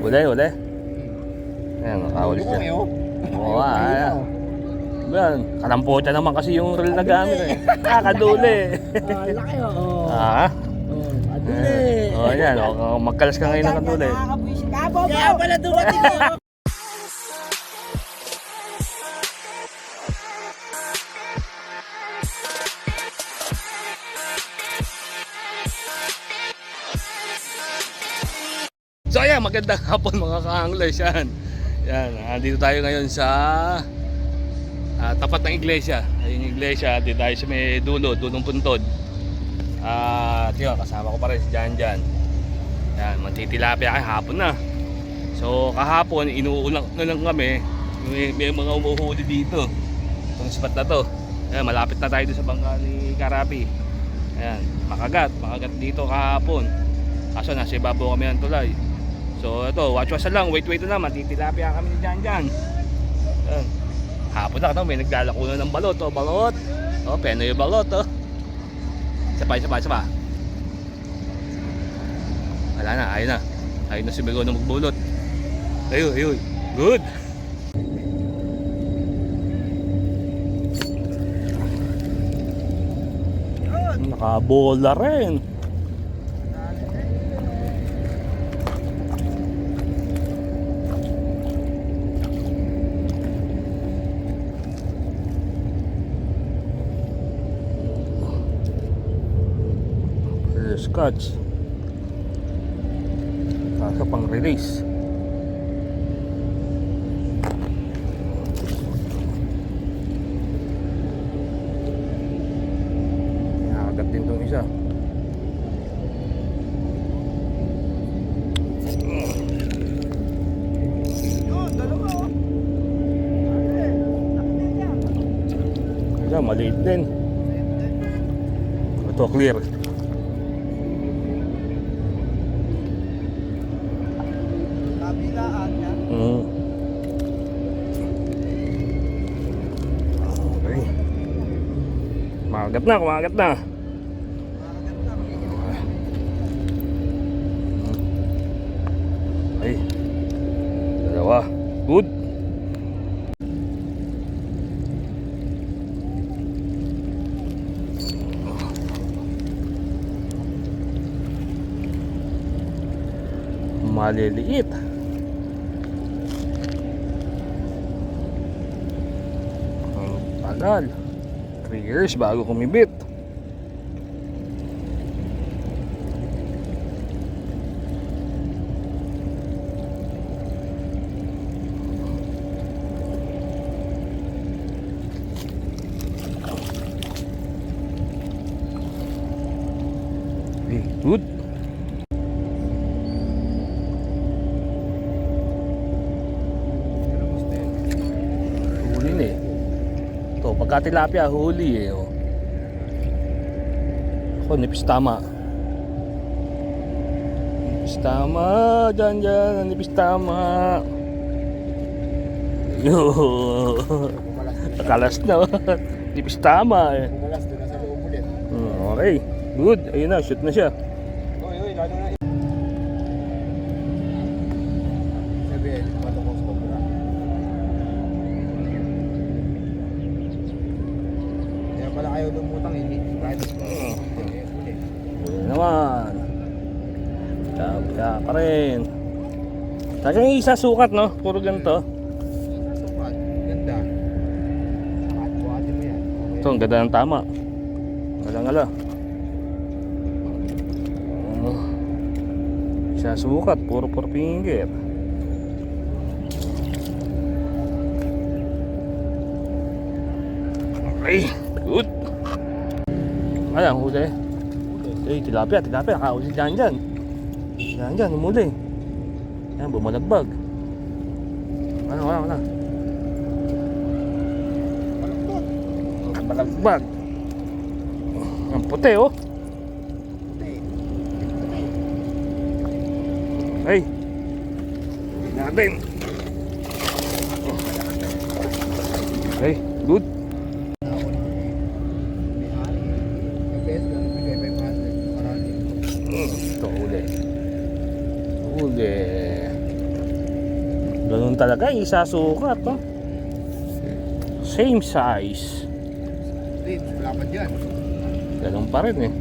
Uli, uli. Ayan, nakahuli siya. eh, oh. Oo, ah, ayan. Yan, kalampota naman kasi yung reel na gamit eh. Kakaduli. Ah, laki oh. ah, Oh, oh, yan. Oh, magkalas ka ngayon ng kaduli. Nakakabwisit ka, Bobo. Kaya pala dumating eh. So ayan, magandang hapon mga ka-anglers yan. Yan, andito tayo ngayon sa ah, tapat ng iglesia. Ayun yung iglesia, dito tayo sa may dulo, dulong puntod. At yun, kasama ko pa rin si Jan Jan. Yan, mantitilapia kay hapon na. So kahapon, inuulang na lang kami. May, may mga umuhuli dito. Itong spot na to. Ayan, malapit na tayo sa bangka ni Karapi. Ayan, makagat, makagat dito kahapon. Kaso nasa ibabaw kami ng tulay. So ito, watch watch lang, wait wait na, matitilapia kami ni Jan Jan. Ayan. Hapon na, no? may naglalako na ng balot, oh, balot. Oh, peno yung balot, oh. Isa pa, isa. Wala na, ayun na. Ayun na si Bego na magbulot. Ayun, ayun. Good. Nakabola rin. First catch. Kaso pang release. Nakakagat din tong. Isa, maliit din. Ito, clear. Kabilaan niya. Mm. Okay. Kumagat na, kumagat na. Ay. Dalawa. Good. Maliliit. Ang tagal. 3 years bago kumibit. Good. Huli na eh. Ito, pagka tilapia, huli eh. Oh. Ako, nipis tama. Nipis tama. Dyan, dyan. Nipis tama. Yo. Nakalas na. nipis tama eh. Doon na sa loob ulit. Hmm, okay. Good. Ayun na, shoot na siya. Uy, uy, lalo na. Sabi, matungkol sa kubra. Kaya pala kayo lumutang eh. Right. Ulit. Huli naman. Tilapia pa rin. Talagang isa sukat no? Puro ganito. Sukat. Ganda. Buhati mo yan. Ito, ang ganda ng tama. Walang ala. Oh. Siya sukat, puro four finger. Okay, good. Ayan, huli. Eh, tilapia, tilapia. Nakahuli dyan dyan. Dyan dyan, humuli. Ayan, bumalagbag. Ano, wala, wala. Balagbag. Ang puti oh. Hindi natin. Okay, good. May ari. Yung best ko, bigay 500. Marami. Ito, huli. Huli. Ganun talaga, isa sukat, no? Same size. Wala pa dyan. Ganun pa rin eh.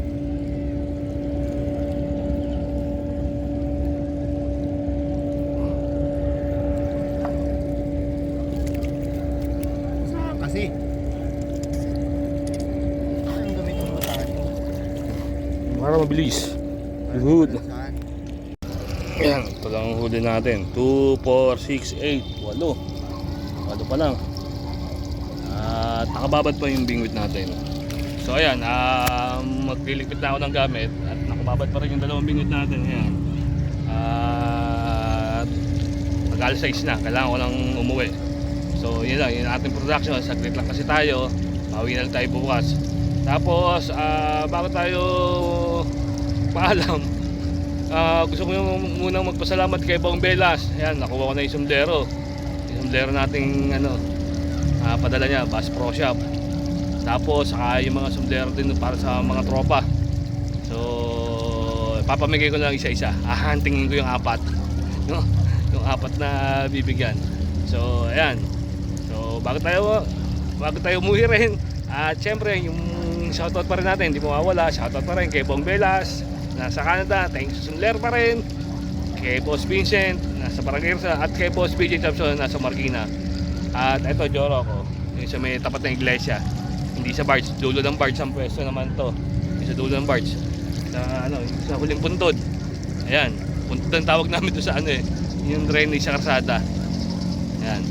Kasi? Para mabilis. Good. Saan? Yan, ito lang ang huli natin. 2, 4, 6, 8, 8. 8 pa lang. At nakababad pa yung bingwit natin. So ayan, um, magliligpit na ako ng gamit at nakababad pa rin yung dalawang bingwit natin. Ayan. At mag 6 na, kailangan ko lang umuwi. So yun lang, yun ating production. Saglit lang kasi tayo. Pauwi na tayo bukas. Tapos, ah, bago tayo paalam, Ah, gusto ko yung munang magpasalamat kay Bong Belas. Ayan, nakuha ko na yung sombrero. Yung sombrero nating ano, ah, padala niya, Bass Pro Shop. Tapos, saka yung mga sombrero din para sa mga tropa. So, papamigay ko lang isa-isa. Ahantingin ko yung apat. No? Yung apat na bibigyan. So, ayan. So, bago tayo bago tayo umuwi rin, at syempre, yung shoutout pa rin natin, hindi mawawala. Shoutout pa rin kay Bong Belas, nasa Canada, thanks to Sunler pa rin. Kay Boss Vincent, nasa Parangirsa, at kay Boss BJ Thompson, nasa Marikina. At ito, Joro ko, yung sa may tapat ng iglesia. Hindi sa barge, dulo ng barge ang pwesto naman to. Yung sa dulo ng barge. Sa, ano, sa huling puntod. Ayan, puntod ang tawag namin doon sa ano eh. Yung drainage sa karsada. Ayan.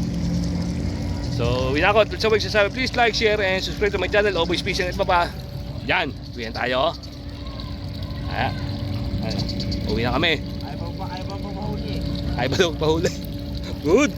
So, yun ako. Sa magsasabi, please like, share, and subscribe to my channel. Always peace and pa. Yan, uwihan tayo. Ayan. Uwi na kami. Ayaw pa, ayaw pa pa mahuli. Ay ba daw pahuli? Good.